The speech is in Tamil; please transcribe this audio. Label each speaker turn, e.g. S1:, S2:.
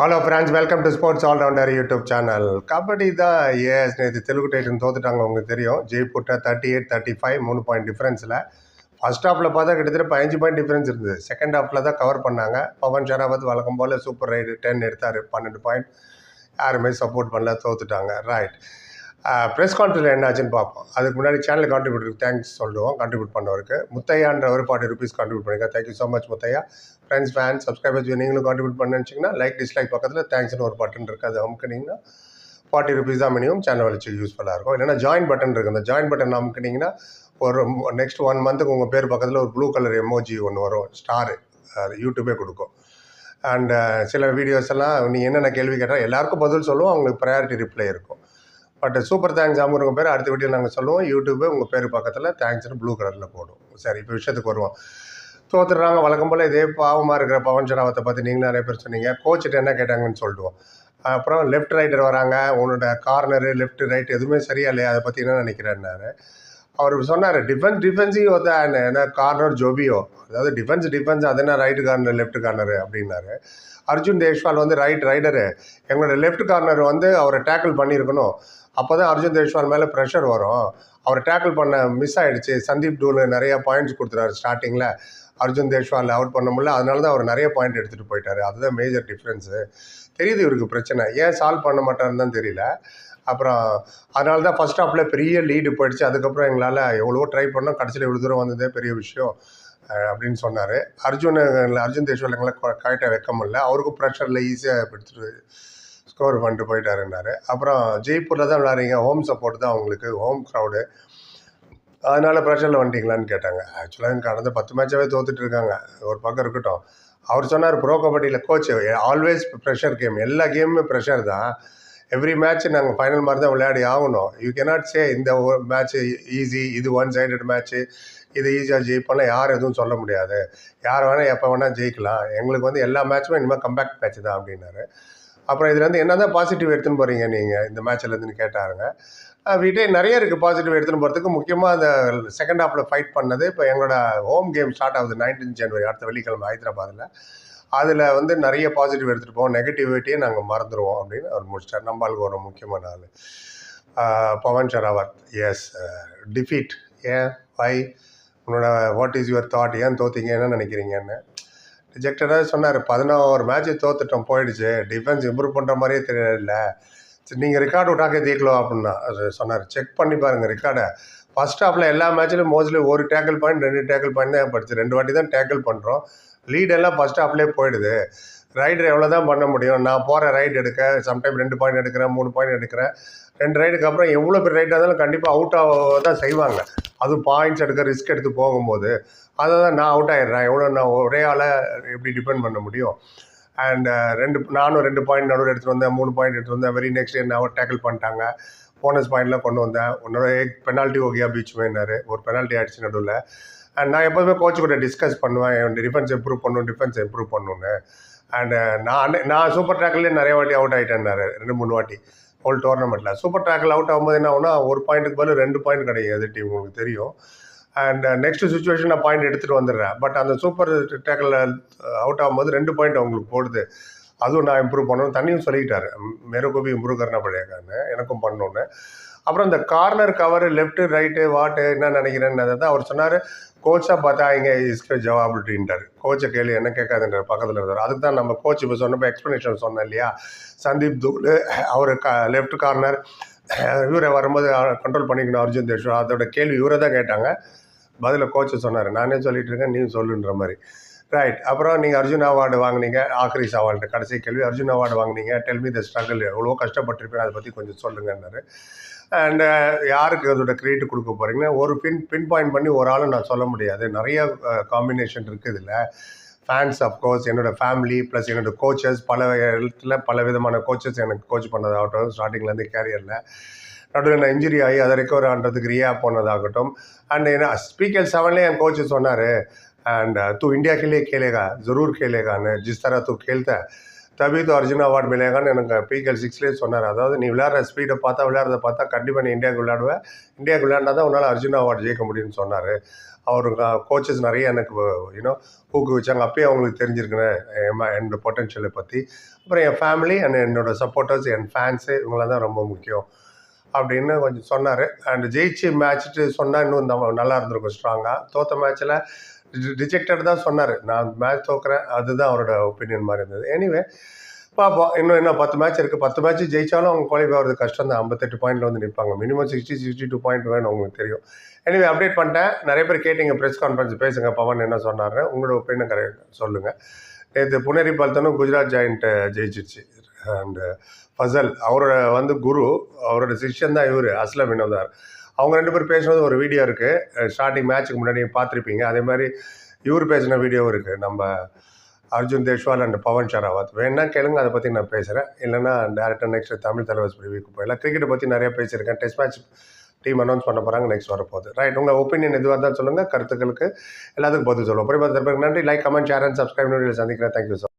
S1: Hello friends welcome to sports allrounder YouTube channel kabaddi தான் ஏஎஸ் நேற்று தெலுங்கு டைட்டன் தோத்துட்டாங்க உங்களுக்கு தெரியும். ஜெய்ப்பூட்டை தேர்ட்டி எயிட் தேர்ட்டி ஃபைவ் மூணு பாயிண்ட் டிஃப்ரென்ஸில் ஃபஸ்ட் ஹாஃபில் பார்த்தா கிட்டத்தட்ட பதினஞ்சு பாயிண்ட் டிஃப்ரென்ஸ் இருந்தது. செகண்ட் ஹாஃபில் தான் கவர் பண்ணாங்க. பவன் ஷராவத் வழக்கம் போல் சூப்பர் ரைடு டென் எடுத்தார் பன்னெண்டு பாயிண்ட் யாருமே சப்போர்ட் பண்ணல தோத்துட்டாங்க. ரைட் ப்ரெஸ் கான்ஃபரன்ஸ் என்னாச்சுன்னு பார்ப்போம். அதுக்கு முன்னாடி சேனல் கான்ட்ரிபியூட்டருக்கு தேங்க்ஸ் சொல்லுவோம். கான்ட்ரிபியூட் பண்ணவருக்கு. முத்தையான்ற ஒரு ஃபார்ட்டி ருபீஸ் கான்ட்ரிபியூட் பண்ணிருக்கேன் thank you so much Muthaiya. Friends fans subscribers நீங்களும் கான்ட்ரிபியூட் பண்ண நினச்சிங்கன்னா லைக் டிஸ்லைக் பக்கத்தில் தேங்க்ஸ்னு ஒரு பட்டன் இருக்குது அது அமுக்குனீங்கன்னா ஃபார்ட்டி ருபீஸ் தான் மினிமம் சேனல் வச்சு யூஸ்ஃபுல்லாக இருக்கும். இல்லைன்னா ஜாயின் பட்டன் இருக்குது அந்த ஜாயின் பட்டன் அமுக்குனீங்கன்னா ஒரு நெக்ஸ்ட் ஒன் மந்த்துக்கு உங்கள் பேர் பக்கத்தில் ஒரு ப்ளூ கலர் எமோஜி ஒன்று வரும். ஸ்டாரு அது யூடியூபே கொடுக்கும். அண்டு சில வீடியோஸ் எல்லாம் நீ என்னென்ன கேள்வி கேட்டால் எல்லாருக்கும் பதில் சொல்லுவோம். அவங்களுக்கு ப்ரையாரிட்டி ரிப்ளை இருக்கும். பட் சூப்பர் தேங்க்ஸ் அமருங்க பேர் அடுத்த வீடியோ நாங்கள் சொல்லுவோம். யூடியூபு உங்கள் பேர் பக்கத்தில் தேங்க்ஸ்னு ப்ளூ கலரில் போடும். சரி இப்போ விஷயத்துக்கு வருவோம். தோத்துடுறாங்க வழக்கம் போல் இதே பாவமாக இருக்கிற பவன் சராவத்தை பற்றி நீங்கள் நிறைய பேர் சொன்னீங்க. கோச்சிட்டு என்ன கேட்டாங்கன்னு சொல்லிடுவோம். அப்புறம் லெஃப்ட் ரைட்டர் வராங்க. உன்னோட கார்னரு லெஃப்ட் ரைட் எதுவுமே சரியா இல்லையா? அதை பற்றி என்ன நினைக்கிறேன்னாரு. அவர் சொன்னார் டிஃபென்ஸ் டிஃபென்சிவ் தான் என்ன கார்னர் ஜோபியோ. அதாவது டிஃபென்ஸ் டிஃபென்ஸ் அது என்ன ரைட்டு கார்னர் லெஃப்ட் கார்னரு அப்படின்னாரு. அர்ஜுன் தேஷ்வால் வந்து ரைட் ரைடரு எங்களோட லெஃப்ட் கார்னர் வந்து அவரை டேக்கிள் பண்ணியிருக்கணும். அப்போ தான் அர்ஜுன் தேஷ்வால் மேலே ப்ரெஷர் வரும். அவரை டேக்கிள் பண்ண மிஸ் ஆகிடுச்சு சந்தீப் டூலு நிறையா பாயிண்ட்ஸ் கொடுத்துறாரு ஸ்டார்டிங்கில் அர்ஜுன் தேஷ்வால் அவுட் பண்ண முடியல. அதனால தான் அவர் நிறைய பாயிண்ட் எடுத்துகிட்டு போயிட்டார். அதுதான் மேஜர் டிஃப்ரென்ஸு தெரியுது இவருக்கு பிரச்சனை. ஏன் சால்வ் பண்ண மாட்டாருன்னு தான் தெரியல. அப்புறம் அதனால தான் ஃபஸ்ட் ஹாஃபில் பெரிய லீடு போயிடுச்சு. அதுக்கப்புறம் எங்களால் எவ்வளவோ ட்ரை பண்ணோம். கடைசியில் இவ்வளோ தூரம் வந்ததே பெரிய விஷயம் அப்படின்னு சொன்னார். அர்ஜுன் அர்ஜுன் தேஷ்வால் எங்களை கரெக்டாக வைக்க முடியல. அவருக்கும் ப்ரெஷரில் ஈஸியாக பிடிச்சிட்டு ஸ்கோர் பண்ணிட்டு போயிட்டாருன்னாரு. அப்புறம் ஜெய்ப்பூரில் தான் விளாட்றீங்க ஹோம் சப்போர்ட் தான் அவங்களுக்கு. ஹோம் க்ரௌடு அதனால் ப்ரெஷரில் வண்டிங்களான்னு கேட்டாங்க. ஆக்சுவலாக கடந்த பத்து மேட்சாகவே தோத்துட்டு இருக்காங்க. ஒரு பக்கம் இருக்கட்டும். அவர் சொன்னார் ப்ரோ கபடியில் கோச் ஆல்வேஸ் ப்ரெஷர் கேம் எல்லா கேமுமே ப்ரெஷர் தான். எவ்ரி மேட்ச் நாங்கள் ஃபைனல் மாதிரி தான் விளையாடி ஆகணும். யூ கேனாட் சே இந்த மேட்ச் ஈஸி இது ஒன் சைடட் மேட்ச்சு இது ஈஸியாக ஜெயிப்போம்லாம் யார் எதுவும் சொல்ல முடியாது. யார் வேணால் எப்போ வேணால் ஜெயிக்கலாம். எங்களுக்கு வந்து எல்லா மேட்ச்சுமே இனிமேல் கம்பேக்ட் மேட்ச் தான் அப்படின்னாரு. அப்புறம் இதுலேருந்து என்ன தான் பாசிட்டிவ் எடுத்துன்னு போகிறீங்க நீங்கள் இந்த மேட்ச்லேருந்துன்னு கேட்டாருங்க. வீட்டே நிறைய இருக்குது பாசிட்டிவ் எடுத்துன்னு போகிறதுக்கு முக்கியமாக அந்த செகண்ட் ஹாஃபில் ஃபைட் பண்ணது. இப்போ எங்களோட ஹோம் கேம் ஸ்டார்ட் ஆகுது நைன்டீன் ஜனவரி அடுத்த வெள்ளிக்கிழமை ஹைதராபாத்தில் அதில் வந்து நிறைய பாசிட்டிவ் எடுத்துகிட்டு போவோம். நெகட்டிவிட்டியே நாங்கள் மறந்துடுவோம் அப்படின்னு அவர் முடிச்சிட்டார். நம்மளுக்கு ஒரு முக்கியமான ஆள். பவன் ஷராவத். எஸ் டிஃபீட் ஏன்? வை உன்னோட வாட் இஸ் யுவர் தாட் ஏன் தோத்தீங்க? என்ன நினைக்கிறீங்கன்னு. ரிஜெக்டடாக சொன்னார் பதினோரு மேட்ச் தோத்துட்டோம் போயிடுச்சு. டிஃபென்ஸ் இம்ப்ரூவ் பண்ணுற மாதிரியே தெரியல. சரி நீங்கள் ரெக்கார்டு விட்டாக்க தீக்கலாம் அப்படின்னா அது சொன்னார். செக் பண்ணி பாருங்கள் ரெக்கார்டை ஃபர்ஸ்ட் ஹாஃபில் எல்லா மேட்ச்லையும் மோஸ்ட்லி ஒரு டேக்கிள் பாயிண்ட் ரெண்டு டேக்கிள் பாயிண்ட் தான் படிச்சு. ரெண்டு வாட்டி தான் டேக்கிள் பண்ணுறோம் லீடெல்லாம் ஃபர்ஸ்ட் ஹாஃப்லேயே போயிடுது. ரைடர் எவ்வளோ தான் பண்ண முடியும்? நான் போகிற ரைட் எடுக்க சம்டைம் ரெண்டு பாயிண்ட் எடுக்கிறேன் மூணு பாயிண்ட் எடுக்கிறேன். ரெண்டு ரைடுக்கு அப்புறம் எவ்வளோ பேர் ரைடாக இருந்தாலும் கண்டிப்பாக அவுட் ஆக தான் செய்வாங்க. அதுவும் பாயிண்ட்ஸ் எடுக்க ரிஸ்க் எடுத்து போகும்போது. அதை தான் நான் அவுட் ஆயிடுறேன். எவ்வளோ நான் ஒரே ஆளை எப்படி டிபெண்ட் பண்ண முடியும்? அண்ட் uh, ரெண்டு நானும் ரெண்டு பாயிண்ட் நடுவில் எடுத்துகிட்டு வந்தேன். மூணு பாயிண்ட் எடுத்துகிட்டு வந்தேன். வெரி நெக்ஸ்ட் என்ன அவர் டேக்கிள் பண்ணிட்டாங்க. போனஸ் பாயிண்ட்லாம் கொண்டு வந்தேன். இன்னொரு பெனால்ட்டி ஓகேயா பீச் வேணாரு ஒரு பெனால்ட்டி ஆகிடுச்சு நடுவில். அண்ட் நான் எப்போதுமே கோச் கூட டிஸ்கஸ் பண்ணுவேன். என் டிஃபென்ஸ் இம்ப்ரூவ் பண்ணணும் டிஃபென்ஸ் இம்ப்ரூவ் பண்ணணுன்னு அண்டு நான் அன்னை- நான் சூப்பர் ட்ராக்லேயே நிறைய வாட்டி அவுட் ஆகிட்டேன்னாரு ரெண்டு மூணு வாட்டி. ஹோல் டோர்னமெண்ட்டில் சூப்பர் ட்ராக்கில் அவுட் ஆகும்போது என்ன ஆகுனா ஒரு பாயிண்ட்டுக்கு பதில் ரெண்டு பாயிண்ட் கிடையாது டீம் உங்களுக்கு தெரியும்? அண்ட் நெக்ஸ்ட் சுச்சுவேஷன் நான் பாயிண்ட் எடுத்துகிட்டு வந்துடுறேன். பட் அந்த சூப்பர் டேக்கில் அவுட் ஆகும்போது ரெண்டு பாயிண்ட் அவங்களுக்கு போடுது. அதுவும் நான் இம்ப்ரூவ் பண்ணணும். தண்ணியும் சொல்லிக்கிட்டாரு மெருகோபி இம்ப்ரூவ் கரணா படையாக்கான்னு எனக்கும் பண்ணணுன்னு அப்புறம் இந்த கார்னர் கவர் லெஃப்ட்டு ரைட்டு வாட்டு என்ன நினைக்கிறேன்னு தான் அவர் சொன்னார். கோச்சாக பார்த்தா இங்கே இஸ்கே ஜவாப் அப்படின்ட்டார். கோச்சை கேள்வி என்ன கேட்காதுன்ற பக்கத்தில் இருந்தார். அதுக்கு தான் நம்ம கோச் இப்போ சொன்னப்போ எக்ஸ்ப்ளனேஷன் சொன்னேன் இல்லையா? சந்தீப் தூள் அவர் க லெஃப்ட் கார்னர் இவரை வரும்போது கண்ட்ரோல் பண்ணிக்கணும் அர்ஜுன் தேஷ்வா. அதோட கேள்வி இவரை தான் கேட்டாங்க. பதில கோச்சு சொன்னார். நானே சொல்லிட்டு இருக்கேன் நீ சொல்லுன்ற மாதிரி. ரைட் அப்புறம் நீங்கள் அர்ஜுன் அவார்டு வாங்குனீங்க ஆக்ரி சவால்கிட்ட கடைசி கேள்வி. அர்ஜுன் அவார்டு வாங்குனீங்க டெல்மி த ஸ்ட்ரகிள் எவ்வளோ கஷ்டப்பட்டிருப்பேன் அதை பற்றி கொஞ்சம் சொல்லுங்கன்னாரு. அண்டு யாருக்கு அதோட கிரெடிட் கொடுக்க போகிறீங்கன்னா ஒரு பின் பின் பாயிண்ட் பண்ணி ஒரு ஆளும் நான் சொல்ல முடியாது. நிறைய காம்பினேஷன் இருக்குது இதில் ஃபேன்ஸ் அஃப்கோர்ஸ் என்னோடய ஃபேமிலி ப்ளஸ் என்னோடய கோச்சஸ் பல இடத்துல பல விதமான கோச்சஸ் எனக்கு கோச் பண்ணதாகட்டும் ஸ்டார்டிங்லேருந்து கேரியரில் நடுவில் நான் இன்ஜுரி ஆகி அதை ரெக்கவர் ஆகிறதுக்கு ரியா போனதாகட்டும் அண்ட் ஏன்னா ஸ்பீக்கர் செவன்லேயே என் கோச் சொன்னார் एंड தூ इंडिया के लिए खेलेगा ज़रूर खेलेगा தூ तरह तू தபி தோ அர்ஜுன் அவார்டு விளையாங்கன்னு எனக்கு பிகேஎல் சிக்ஸ்லேயே சொன்னார் அதாவது நீ விளையாடுற ஸ்பீடை பார்த்தா விளையாடுறத பார்த்தா கண்டிப்பாக நீ இந்தியாவுக்கு விளையாடுவேன் இந்தியாவுக்கு விளையாண்டா தான் உன்னால் அர்ஜுன் அவார்டு ஜெயிக்க முடியும்னு சொன்னார் அவருங்க கோச்சஸ் நிறைய எனக்கு யூனோ ஊக்குவிச்சாங்க அப்பயே அவங்களுக்கு தெரிஞ்சிருக்கிறேன் என்னோடய பொட்டென்ஷியலை பற்றி அப்புறம் என் ஃபேமிலி அண்ட் என்னோடய சப்போர்ட்டர்ஸ் என் ஃபேன்ஸு இவங்களாம் தான் ரொம்ப முக்கியம் அப்படின்னு கொஞ்சம் சொன்னார். அண்ட் ஜெயிச்சு மேட்ச்சுட்டு சொன்னால் இன்னும் நல்லா இருந்திருக்கும் ஸ்ட்ராங்காக தோத்த மேட்ச்சில் ரிஜெக்டட் தான் சொன்னார். நான் மேட்ச் தோக்குறேன். அதுதான் அவரோட ஒப்பீனியன் மாதிரி இருந்தது. எனிவே பார்ப்போம் இன்னும் என்ன பத்து மேட்ச் இருக்குது பத்து மேட்ச் ஜெயிச்சாலும் அவங்க குவாலிஃபை ஆகிறது கஷ்டம் தான். ஐம்பத்தெட்டு பாயிண்ட்ல வந்து நிற்பாங்க minimum sixty sixty two point வேணும் உங்களுக்கு தெரியும். எனிவே அப்டேட் பண்ணிட்டேன். நிறைய பேர் கேட்டீங்க ப்ரெஸ் கான்ஃபரன்ஸ் பேசுங்க. பவன் என்ன சொன்னார்? உங்களோட ஒப்பீனியன் கரெக்ட் சொல்லுங்கள் நேற்று புனேரி பல்தனும் குஜராத் ஜாயிண்ட்டை ஜெயிச்சிருச்சு. அண்டு ஃபசல் uh, அவரோட வந்து குரு அவரோட சிஷ்யன் தான் இவர் அஸ்லம் வினோதார் அவங்க ரெண்டு பேரும் பேசுனது ஒரு வீடியோ இருக்குது ஸ்டார்டிங் மேட்ச்சுக்கு முன்னாடி பார்த்துருப்பீங்க. அதே மாதிரி இவர் பேசின வீடியோ இருக்குது நம்ம அர்ஜுன் தேஷ்வால் அண்ட் பவன் ஷராவத் வேணா கேளுங்க அதை பற்றி நான் பேசுகிறேன் இல்லைன்னா டேரெக்டாக நெக்ஸ்ட் தமிழ் தலைவர் பிரிவுக்கு போயிடலாம். கிரிக்கெட்டை பற்றி நிறைய பேசியிருக்கேன். டெஸ்ட் மேட்ச் டீம் அனௌன்ஸ் பண்ண போகிறாங்க நெக்ஸ்ட் வரப்போகுது. ரைட் உங்கள் ஒப்பீனியன் எதுவாக இருந்தாலும் சொல்லுங்கள் கருத்துக்களுக்கு எல்லாத்துக்கும் பதில் சொல்லுவோம். அப்புறம் நன்றி. Like comment share and subscribe சந்திக்கிறேன். Thank you sir